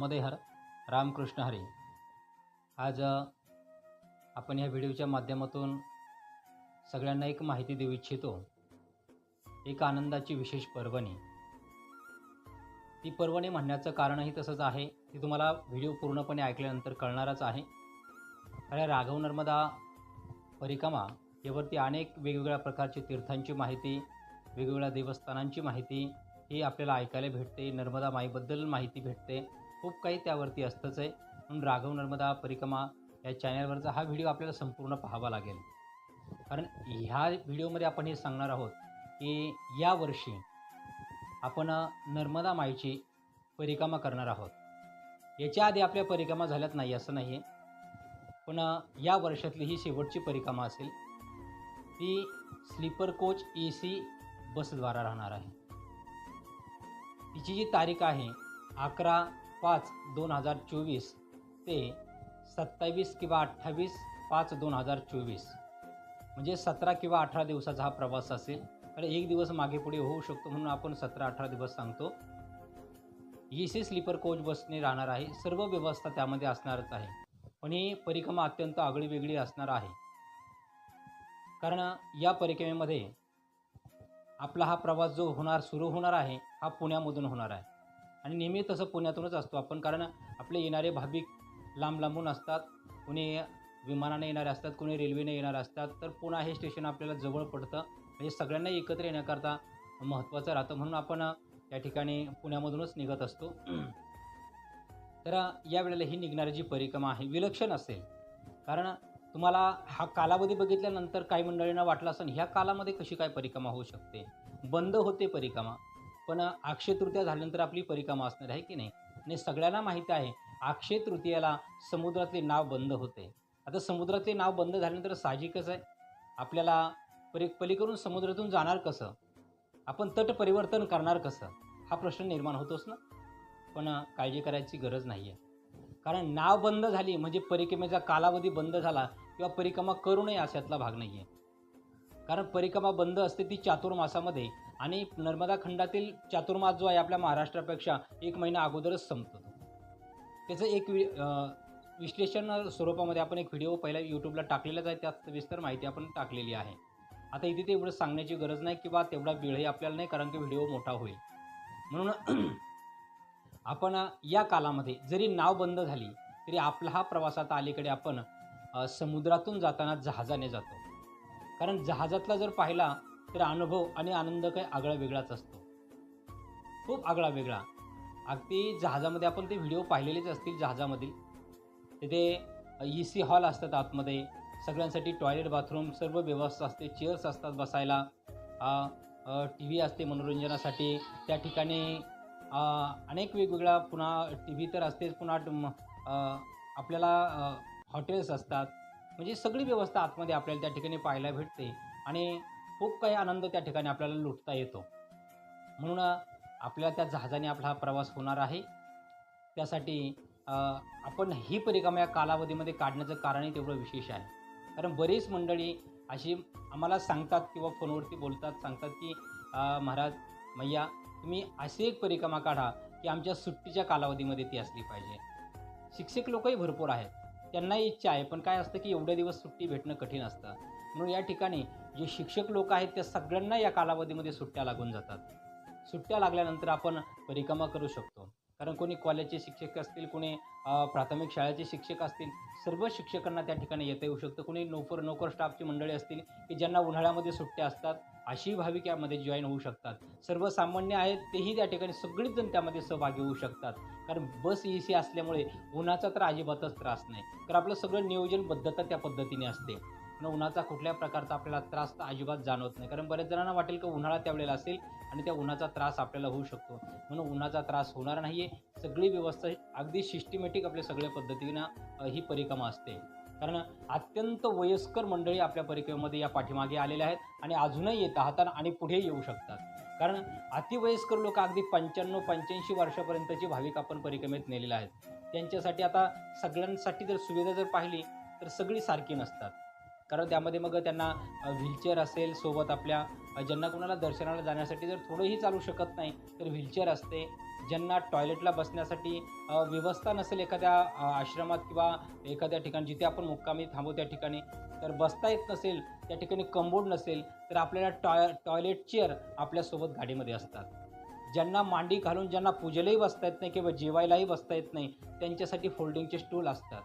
धर्मदय हर रामकृष्ण हरी. आज आपण या व्हिडिओच्या माध्यमातून सगळ्यांना एक माहिती देऊ इच्छितो. एक आनंदाची विशेष पर्वणी. ती पर्वणी म्हणण्याचं कारणही तसंच आहे. ती तुम्हाला व्हिडिओ पूर्णपणे ऐकल्यानंतर कळणारच आहे. अरे राघव नर्मदा परिक्रमा यावरती अनेक वेगवेगळ्या प्रकारची तीर्थांची माहिती वेगवेगळ्या देवस्थानांची माहिती ही आपल्याला ऐकायला भेटते. नर्मदा माईबद्दल माहिती भेटते. खूप काही त्यावरती असतंच आहे. म्हणून राघव नर्मदा परिक्रमा या चॅनलवरचा हा व्हिडिओ आपल्याला संपूर्ण पाहावा लागेल. कारण ह्या व्हिडिओमध्ये आपण हे सांगणार आहोत की यावर्षी आपण नर्मदा माईची परिक्रमा करणार आहोत. याच्या आधी आपल्या परिक्रमा झाल्यात नाही असं नाही आहे पण या वर्षातली ही शेवटची परिक्रमा असेल. ती स्लीपर कोच ए सी बसद्वारा राहणार आहे. तिची जी तारीख आहे अकरा पाच दोन हजार चोवीस ते सत्तावीस किंवा अठ्ठावीस पाच दोन हजार चोवीस. म्हणजे सतरा किंवा अठरा दिवसाचा हा प्रवास असेल. तर एक दिवस मागे पुढे होऊ शकतो म्हणून आपण सतरा अठरा दिवस सांगतो. ई सी स्लीपर कोच बसने राहणार आहे. सर्व व्यवस्था त्यामध्ये असणारच आहे. पण ही परिक्रमा अत्यंत आगळी वेगळी असणार आहे. कारण या परिक्रमेमध्ये आपला हा प्रवास जो होणार सुरू होणार आहे हा पुण्यामधून होणार आहे. आणि नेहमी तसं पुण्यातूनच असतो आपण कारण आपले येणारे भाविक लांब लांबून असतात कुणी विमानाने येणारे असतात कुणी रेल्वेने येणारे असतात तर पुणा हे स्टेशन आपल्याला जवळ पडतं. म्हणजे सगळ्यांना एकत्र येण्याकरता महत्त्वाचं राहतं म्हणून आपण या ठिकाणी पुण्यामधूनच निघत असतो. तर या वेळेला ही निघणारी जी परिक्रमा आहे विलक्षण असेल. कारण तुम्हाला हा कालावधी बघितल्यानंतर काही मंडळींना वाटलं असं ह्या कालामध्ये कशी काय परिक्रमा होऊ शकते? बंद होते परिक्रमा. पण अक्षय तृतीया झाल्यानंतर आपली परिक्रमा असणार आहे की नाही? आणि सगळ्यांना माहिती आहे अक्षय तृतीयाला समुद्रातले नाव बंद होते. आता समुद्रातले नाव बंद झाल्यानंतर साहजिकच आहे. आपल्याला परि पलीकडून समुद्रातून जाणार कसं? आपण तट परिवर्तन करणार कसं? हा प्रश्न निर्माण होतोच ना? पण काळजी करायची गरज नाही आहे कारण नाव बंद झाली म्हणजे परिक्रमेचा कालावधी बंद झाला किंवा परिक्रमा करू नये अशातला भाग नाही आहे कारण परिक्रमा बंद असते ती चातुर्मासामध्ये. आणि नर्मदा खंडातील चातुर्मास जो आहे आपल्या महाराष्ट्रापेक्षा एक महिना अगोदरच संपतो. त्याचं एक वि विश्लेषण स्वरूपामध्ये आपण एक व्हिडिओ पहिला यूट्यूबला टाकलेलाच आहे त्यात विस्तर माहिती आपण टाकलेली आहे. आता इथे तेवढं सांगण्याची गरज नाही किंवा तेवढा वेळही आपल्याला नाही कारण की व्हिडिओ मोठा होईल. म्हणून आपण या कालामध्ये जरी नाव बंद झाली तरी आपला हा प्रवास आता अलीकडे आपण समुद्रातून जाताना जहाजाने जातो. कारण जहाजातला जर पाहिला तर अनुभव आणि आनंद काही आगळा वेगळाच असतो. खूप आगळा वेगळा. अगदी जहाजामध्ये आपण ते व्हिडिओ पाहिलेलेच असतील जहाजामधील. तिथे ई सी हॉल असतात आतमध्ये. सगळ्यांसाठी टॉयलेट बाथरूम सर्व व्यवस्था असते. चेअर्स असतात बसायला. टी व्ही असते मनोरंजनासाठी. त्या ठिकाणी अनेक वेगवेगळ्या पुन्हा टी व्ही तर असतेच. पुन्हा ट- आपल्याला हॉटेल्स असतात. म्हणजे सगळी व्यवस्था आतमध्ये आपल्याला त्या ठिकाणी पाहायला भेटते. आणि खूप काही आनंद त्या ठिकाणी आपल्याला लुटता येतो. म्हणून आपल्याला त्या जहाजाने आपला हा प्रवास होणार आहे. त्यासाठी आपण ही परिक्रमा या कालावधीमध्ये काढण्याचं कारणही तेवढं विशेष आहे. कारण बरीच मंडळी अशी आम्हाला सांगतात किंवा फोनवरती बोलतात सांगतात की महाराज मैया तुम्ही अशी एक परिक्रमा काढा की आमच्या सुट्टीच्या कालावधीमध्ये ती असली पाहिजे. शिक्षक लोकही भरपूर आहेत. त्यांनाही इच्छा आहे पण काय असतं की एवढे दिवस सुट्टी भेटणं कठीण असतं. म्हणून या ठिकाणी जे शिक्षक लोक आहेत त्या सगळ्यांना या कालावधीमध्ये सुट्ट्या लागून जातात. सुट्ट्या लागल्यानंतर आपण परिक्रमा करू शकतो. कारण कोणी कॉलेजचे शिक्षक असतील कोणी प्राथमिक शाळेचे शिक्षक असतील सर्व शिक्षकांना त्या ठिकाणी येता येऊ शकतं. कोणी नोकर नोकर स्टाफची मंडळी असतील की ज्यांना उन्हाळ्यामध्ये सुट्ट्या असतात अशी भाविक यामध्ये जॉईन होऊ शकतात. सर्वसामान्य आहेत तेही त्या ठिकाणी सगळीच जण त्यामध्ये सहभागी होऊ शकतात. कारण बस ई सी असल्यामुळे उन्हाचा तर अजिबातच त्रास नाही. तर आपलं सगळं नियोजनबद्धता त्या पद्धतीने असते. पण उन्हाचा कुठल्या प्रकारचा आपल्याला त्रास तर अजिबात जाणवत नाही. कारण बऱ्याच जणांना वाटेल की उन्हाळा त्यावेळेला असेल आणि त्या उन्हाचा त्रास आपल्याला होऊ शकतो. म्हणून उन्हाचा त्रास होणार नाही आहे सगळी व्यवस्था अगदी सिस्टमॅटिक आपल्या सगळ्या पद्धतीनं ही परिक्रमा असते. कारण अत्यंत वयस्कर मंडळी आपल्या परिक्रमेमध्ये या पाठीमागे आलेल्या आहेत आणि अजूनही येत आहात आणि पुढे येऊ शकतात. कारण अतिवयस्कर लोक अगदी पंच्याण्णव पंच्याऐंशी वर्षापर्यंतची भाविक आपण परिक्रमेत नेलेले आहेत. त्यांच्यासाठी आता सगळ्यांसाठी जर सुविधा जर पाहिली तर सगळी सारखी नसतात. कारण त्यामध्ये मग त्यांना व्हीलचेअर असेल सोबत आपल्या ज्यांना कोणाला दर्शनाला जाण्यासाठी जर थोडंही चालू शकत नाही तर व्हीलचेअर असते. ज्यांना टॉयलेटला बसण्यासाठी व्यवस्था नसेल एखाद्या आश्रमात किंवा एखाद्या ठिकाणी जिथे आपण मुक्कामी थांबू त्या ठिकाणी तर बसता येत नसेल त्या ठिकाणी कंबोर्ड नसेल तर आपल्याला टॉय टॉयलेट चेअर आपल्यासोबत गाडीमध्ये असतात. ज्यांना मांडी घालून ज्यांना पूजेलाही बसता येत नाही किंवा जेवायलाही बसता येत नाही त्यांच्यासाठी फोल्डिंगचे स्टूल असतात.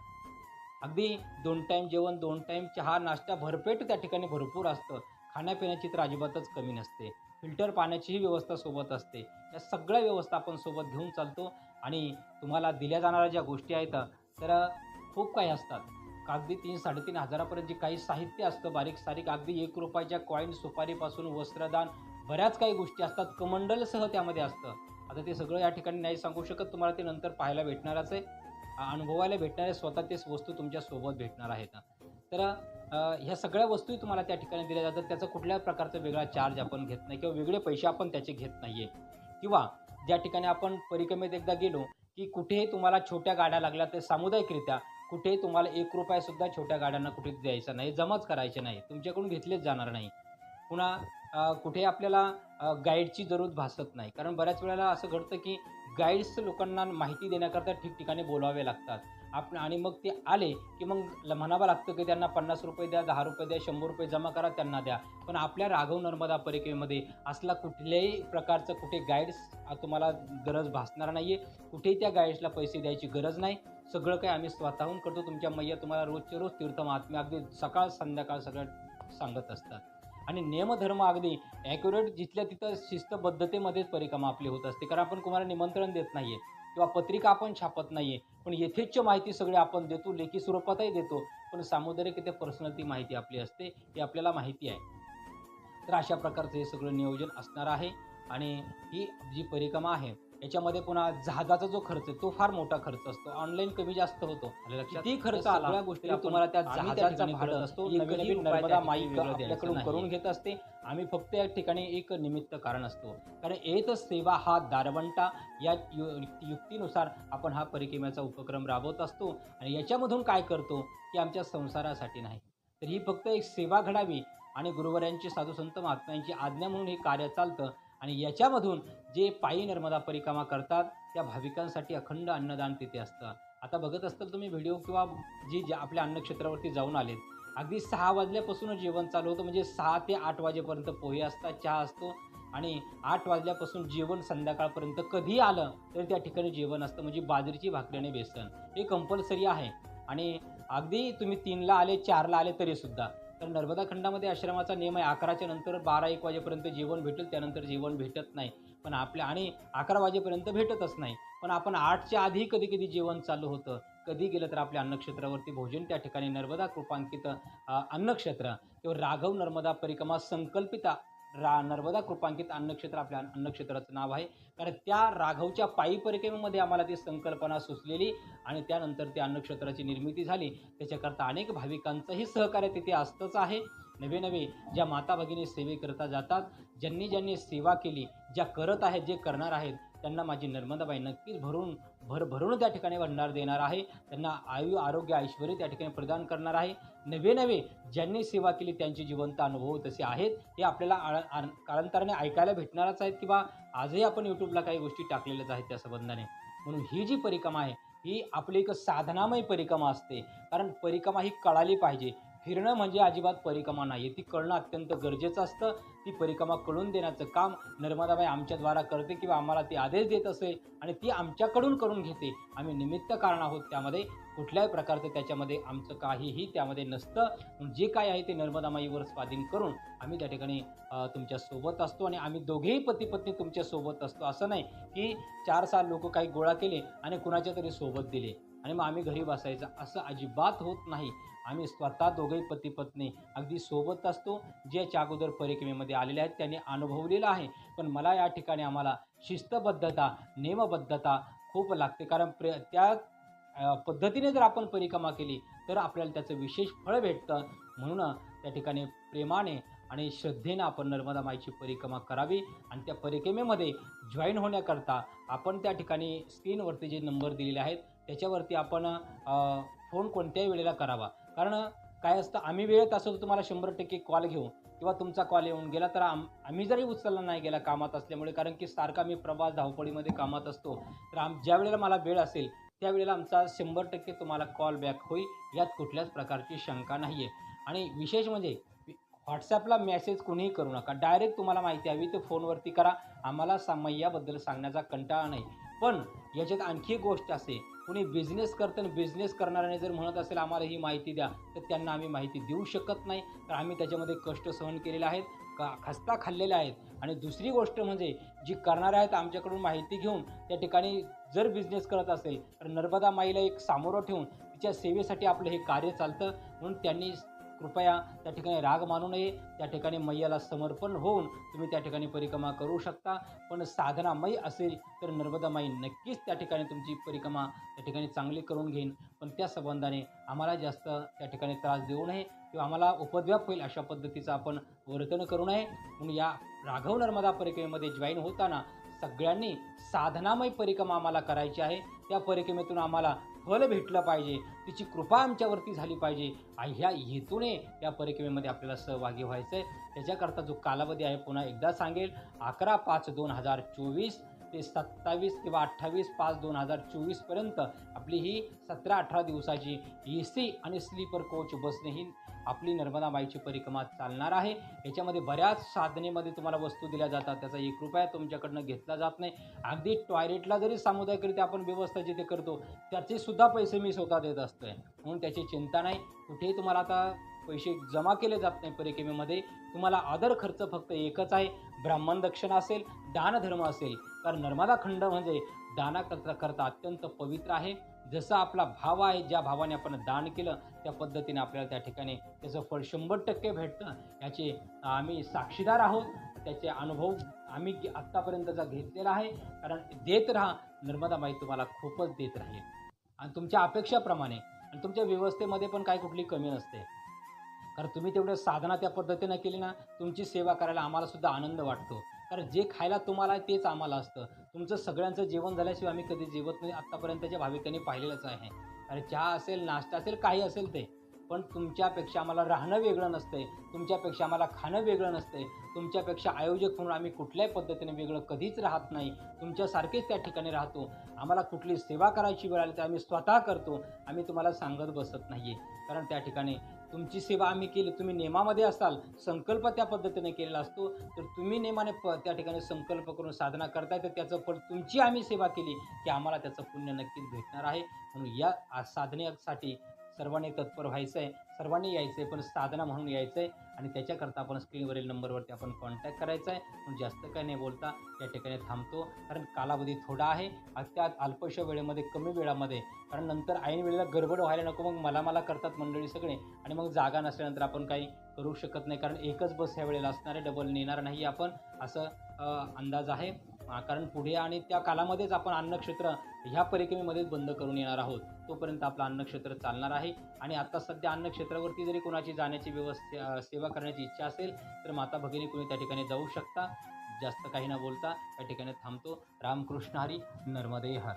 अगदी दोन टाईम जेवण दोन टाईम चहा नाश्ता भरपेट त्या ठिकाणी भरपूर असतं. खाण्यापिण्याची तर अजिबातच कमी नसते. फिल्टर पाण्याचीही व्यवस्था सोबत असते. या सगळ्या व्यवस्था आपण सोबत घेऊन चालतो आणि तुम्हाला दिल्या जाणाऱ्या ज्या गोष्टी आहेत तर खूप काही असतात. कागदी तीन साडेतीन हजारापर्यंत जे काही साहित्य असतं बारीक सारीक अगदी एक रुपयाच्या कॉईन सुपारीपासून वस्त्रदान बऱ्याच काही गोष्टी असतात. कमंडलसह त्यामध्ये असतं. आता ते सगळं या ठिकाणी नाही सांगू शकत तुम्हाला ते नंतर पाहायला भेटणारच आहे. अनुभवायला भेटणाऱ्या स्वतः तेच वस्तू तुमच्यासोबत भेटणार आहेत. तर ह्या सगळ्या वस्तूही तुम्हाला त्या ठिकाणी दिल्या जातात. त्याचा कुठल्या प्रकारचा वेगळा चार्ज आपण घेत नाही किंवा वेगळे पैसे आपण त्याचे घेत नाही आहे किंवा ज्या ठिकाणी आपण परिक्रमेत एकदा गेलो की कुठेही तुम्हाला छोट्या गाड्या लागल्या तर सामुदायिकरित्या कुठेही तुम्हाला एक रुपयासुद्धा छोट्या गाड्यांना कुठे द्यायचा नाही जमाच करायचे नाही. तुमच्याकडून घेतलेच जाणार नाही. पुन्हा कुठे आपल्याला गाईडची जरूर भासत नाही. कारण बऱ्याच वेळेला असं घडतं की गाईड्स लोकांना माहिती देण्याकरता ठिकठिकाणी बोलावे लागतात. आपण आणि मग ते आले की मग ल- म्हणावं लागतं की त्यांना पन्नास रुपये द्या दहा रुपये द्या शंभर रुपये जमा करा त्यांना द्या. पण आपल्या राघव नर्मदा परिक्रमेमध्ये असला कुठल्याही प्रकारचं कुठे गाईड्स तुम्हाला गरज भासणार नाही आहे कुठेही त्या गाईड्सला पैसे द्यायची गरज नाही. सगळं काही आम्ही स्वतःहून करतो. तुमच्या मैया तुम्हाला रोजचे रोज तीर्थ महात्म्या अगदी सकाळ संध्याकाळ सगळं सांगत असतात. आणि नियमधर्म अगदी ॲक्युरेट जिथल्या तिथं शिस्तबद्धतेमध्येच परिक्रमा आपली होत असते. कारण आपण कोणाला निमंत्रण देत नाही आहे किंवा पत्रिका आपण छापत नाही आहे पण यथेच्छ माहिती सगळी आपण देतो लेखी स्वरूपातही देतो पण सामुदायिक इथे पर्सनल ती माहिती आपली असते ही आपल्याला माहिती आहे. तर अशा प्रकारचं हे सगळं नियोजन असणार आहे आणि ही जी परिक्रमा आहे याच्यामध्ये पुन्हा जहाजाचा जो खर्च आहे तो फार मोठा खर्च असतो ऑनलाईन कमी जास्त होतो? किती खर्च आला गोष्टी तुम्हाला त्या जहाजाचा भाडं असतो. नवीन नर्मदा द्यायचं आपल्याकडून. करून घेत असते आम्ही फक्त या ठिकाणी एक निमित्त कारण असतो कारण येत सेवा हा दारवंटा या यु युक्तीनुसार आपण हा परिक्रमेचा उपक्रम राबवत असतो आणि याच्यामधून काय करतो की आमच्या संसारासाठी नाही तर ही फक्त एक सेवा घडावी आणि गुरुवर्यांची साधू संत महात्म्यांची आज्ञा म्हणून हे कार्य चालतं आणि याच्यामधून जे पायी नर्मदा परिक्रमा करतात त्या भाविकांसाठी अखंड अन्नदान तिथे असतं. आता बघत असताल तुम्ही व्हिडिओ किंवा जी जे आपल्या अन्नक्षेत्रावरती जाऊन आलेत अगदी सहा वाजल्यापासूनच जेवण चालू होतं. म्हणजे सहा ते आठ वाजेपर्यंत पोहे असतात चहा असतो आणि आठ वाजल्यापासून जेवण संध्याकाळपर्यंत कधी आलं तरी त्या ठिकाणी जेवण असतं. म्हणजे बाजरीची भाकरी आणि बेसन हे कंपल्सरी आहे. आणि अगदी तुम्ही तीनला आले चारला आले तरीसुद्धा. तर नर्मदा खंडामध्ये आश्रमाचा नियम आहे अकराच्या नंतर बारा एक वाजेपर्यंत जेवण भेटेल त्यानंतर जेवण भेटत नाही. पण आपल्या आणि अकरा वाजेपर्यंत भेटतच नाही. पण आपण आठच्या आधी कधी कधी जेवण चालू होतं. कधी गेलं तर आपल्या अन्नक्षेत्रावरती भोजन त्या ठिकाणी नर्मदा कृपांकित अन्नक्षेत्र. किंवा राघव नर्मदा परिक्रमा संकल्पिता रा नर्मदा कृपांकित अन्नक्षेत्र आपल्या अन्नक्षेत्राचं नाव आहे. कारण त्या राघवच्या पायी परिक्रमेमध्ये आम्हाला ती संकल्पना सुचलेली आणि त्यानंतर त्या अन्नक्षेत्राची निर्मिती झाली. त्याच्याकरता अनेक भाविकांचंही सहकार्य तिथे असतंच आहे. नवे नवे ज्या माता भगिनी सेवेकरता जातात ज्यांनी ज्यांनी सेवा केली ज्या करत आहेत जे करणार आहेत त्यांना माझी नर्मदाबाई नक्कीच भरून भर भरून त्या ठिकाणी भंडार देणार आहे. त्यांना आयु आरोग्य ऐश्वर त्या ठिकाणी प्रदान करणार आहे. नवे नवे ज्यांनी सेवा केली त्यांचे जिवंत अनुभव तसे आहेत हे आपल्याला आळ- आण- कालांतराने ऐकायला भेटणारच आहेत किंवा आजही आपण यूट्यूबला काही गोष्टी टाकलेल्याच आहेत त्या संबंधाने. म्हणून ही जी परिक्रमा आहे ही आपली एक साधनामय परिक्रमा असते. कारण परिक्रमा ही कळाली पाहिजे. फिरणं म्हणजे अजिबात परिक्रमा नाही ती कळणं अत्यंत गरजेचं असतं. ती परिक्रमा कळून देण्याचं काम नर्मदाबाई आमच्याद्वारा करते किंवा आम्हाला ती आदेश देत असे आणि ती आमच्याकडून करून घेते. आम्ही निमित्त कारण आहोत त्यामध्ये. कुठल्याही प्रकारचं त्याच्यामध्ये आमचं काहीही त्यामध्ये नसतं. जे काय आहे ते नर्मदामाईवर स्वाधीन करून आम्ही त्या ठिकाणी तुमच्यासोबत तुमच्यासोबत असतो आणि आम्ही दोघेही पती पत्नी तुमच्यासोबत असतो. असं नाही की चार साल लोक काही गोळा केले आणि कुणाच्या तरी सोबत दिले आणि मग आम्ही घरी बसायचं. असं अजिबात होत नाही. आम्ही स्वतः दोघेही पती पत्नी अगदी सोबत असतो. ज्याच्या अगोदर परिक्रमेमध्ये आलेले आहेत त्यांनी अनुभवलेलं आहे. पण मला या ठिकाणी आम्हाला शिस्तबद्धता नियमबद्धता खूप लागते. कारण प्रे त्या पद्धतीने जर आपण परिक्रमा केली तर आपल्याला त्याचं विशेष फळ भेटतं. म्हणून त्या ठिकाणी प्रेमाने आणि श्रद्धेनं आपण नर्मदा माईची परिक्रमा करावी आणि त्या परिक्रमेमध्ये जॉईन होण्याकरता आपण त्या ठिकाणी स्क्रीनवरती जे नंबर दिलेले आहेत त्याच्यावरती आपण फोन कोणत्याही वेळेला करावा. कारण काय असतं आम्ही वेळेत असं तर तुम्हाला शंभर टक्के कॉल घेऊ. किंवा तुमचा कॉल येऊन गेला तर आम आम्ही जरी उचलला नाही गेला कामात असल्यामुळे कारण की सारखा मी प्रवास धावपळीमध्ये कामात असतो. तर आम ज्या वेळेला मला वेळ असेल त्यावेळेला आमचा शंभर टक्के तुम्हाला कॉल बॅक होईल. यात कुठल्याच प्रकारची शंका नाही आहे आणि विशेष म्हणजे व्हॉट्सॲपला मेसेज कोणीही करू नका. डायरेक्ट तुम्हाला माहिती हवी तर फोनवरती करा. आम्हाला सामय्याबद्दल सांगण्याचा कंटाळा नाही. पण याच्यात आणखी एक गोष्ट असे कुणी बिझनेस करताना बिझनेस करणाऱ्याने जर म्हणत असेल आम्हाला ही माहिती द्या तर त्यांना आम्ही माहिती देऊ शकत नाही. तर आम्ही त्याच्यामध्ये कष्ट सहन केलेले आहेत का खस्ता खाल्लेले आहेत. आणि दुसरी गोष्ट म्हणजे जी करणारे आहेत आमच्याकडून माहिती घेऊन त्या ठिकाणी जर बिझनेस करत असेल तर नर्मदा माईला एक सामोरं ठेवून तिच्या सेवेसाठी आपलं हे कार्य चालतं. म्हणून त्यांनी कृपया त्या ठिकाणी राग मानू नये. त्या ठिकाणी मैयाला समर्पण होऊन तुम्ही त्या ठिकाणी परिक्रमा करू शकता. पण साधनामयी असेल तर नर्मदा माई नक्कीच त्या ठिकाणी तुमची परिक्रमा त्या ठिकाणी चांगली करून घेईन. पण त्या संबंधाने आम्हाला जास्त त्या ठिकाणी त्रास देऊ नये किंवा आम्हाला उपद्व्याप होईल अशा पद्धतीचं आपण वर्तन करू नये. म्हणून या राघव नर्मदा परिक्रमेमध्ये जॉईन होताना सगळ्यांनी साधनामय परिक्रमा आम्हाला करायची आहे. त्या परिक्रमेतून आम्हाला फल भेटलं पाहिजे. तिची कृपा आमच्यावरती झाली पाहिजे. आणि ह्या हेतूने या परिक्रमेमध्ये आपल्याला सहभागी व्हायचं आहे त्याच्याकरता जो कालावधी आहे पुन्हा एकदा सांगेल. अकरा पाच दोन हजार चोवीस ते सत्तावीस किंवा अठ्ठावीस पाच दोन हजार चोवीसपर्यंत आपली ही सतरा अठरा दिवसाची ए सी आणि स्लीपर कोच बसने ही आपली नर्मदाबाईची परिक्रमा चालणार आहे. याच्यामध्ये बऱ्याच साधनेमध्ये तुम्हाला वस्तू दिल्या जातात. त्याचा एक रुपया तुमच्याकडनं घेतला जात नाही. अगदी टॉयलेटला जरी सामुदायिकरित्या आपण व्यवस्था जिथे करतो त्याचे सुद्धा पैसे मी स्वतः देत असतोय. म्हणून त्याची चिंता नाही. कुठेही तुम्हाला आता पैसे जमा केले जात नाही परिक्रमेमध्ये. तुम्हाला आदर खर्च फक्त एकच आहे. ब्राह्मण दक्षिणा असेल दानधर्म असेल. कारण नर्मदा खंड म्हणजे दाना करता करता अत्यंत पवित्र आहे. जसं आपला भाव आहे ज्या भावाने आपण दान केलं त्या पद्धतीने आपल्याला त्या ठिकाणी त्याचं फळ शंभर टक्के भेटतं. याचे आम्ही साक्षीदार आहोत. त्याचे अनुभव आम्ही आत्तापर्यंतचा घेतलेला आहे कारण देत राहा. नर्मदा माई तुम्हाला खूपच देत राहील. आणि तुमच्या अपेक्षाप्रमाणे आणि तुमच्या व्यवस्थेमध्ये पण काही कुठली कमी नसते. कारण तुम्ही तेवढं साधना त्या पद्धतीनं केली ना तुमची सेवा करायला आम्हालासुद्धा आनंद वाटतो. कारण जे खायला तुम्हाला तेच आम्हाला असतं. तुमचं सगळ्यांचं जेवण झाल्याशिवाय आम्ही कधी जेवत नाही. आत्तापर्यंतच्या भाविकांनी पाहिलेलंच आहे. अरे चहा असेल नाश्ता असेल काही असेल ते. पण तुमच्यापेक्षा आम्हाला राहणं वेगळं नसतंय. तुमच्यापेक्षा आम्हाला खाणं वेगळं नसतंय. तुमच्यापेक्षा आयोजक म्हणून आम्ही कुठल्याही पद्धतीने वेगळं कधीच राहत नाही. तुमच्यासारखेच त्या ठिकाणी राहतो. आम्हाला कुठली सेवा करायची वेळ आली तर आम्ही स्वतः करतो. आम्ही तुम्हाला सांगत बसत नाही आहे कारण त्या ठिकाणी तुमची सेवा आम्ही केली तुम्ही नेमामध्ये असाल संकल्प त्या पद्धतीने केलेला असतो तर तुम्ही नेमाने प त्या ठिकाणी संकल्प करून साधना करताय तर त्याचं फळ तुमची आम्ही सेवा केली की आम्हाला त्याचं पुण्य नक्कीच भेटणार आहे. म्हणून या साधनेसाठी सर्वांनी तत्पर व्हायचं आहे सर्वांनी यायचं आहे पण साधना म्हणून यायचं आहे आणि त्याच्याकरता आपण स्क्रीनवरील नंबरवरती आपण कॉन्टॅक्ट करायचा आहे. पण जास्त काही नाही बोलता या ठिकाणी थांबतो. कारण कालावधी थोडा आहे. त्यात अल्पशा वेळेमध्ये कमी वेळामध्ये. कारण नंतर ऐन वेळेला गडबड व्हायला नको. मग मला मला करतात मंडळी सगळे. आणि मग जागा नसल्यानंतर आपण काही करू शकत नाही. कारण एकच बस ह्या वेळेला असणार आहे. डबल नेणार नाही आपण. असं अंदाज आहे. कारण पुढे आणि त्या कालामध्येच आपण अन्नक्षेत्र ह्या परिक्रमेमध्येच बंद करून येणार आहोत. तोपर्यंत आपलं अन्नक्षेत्र चालणार आहे. आणि आता सध्या अन्नक्षेत्रावरती जरी कोणाची जाण्याची व्यवस्था सेवा करण्याची इच्छा असेल तर माता भगिनी कोणी त्या ठिकाणी जाऊ शकता. जास्त काही न बोलता त्या ठिकाणी थांबतो. रामकृष्ण हरी नर्मदे हर.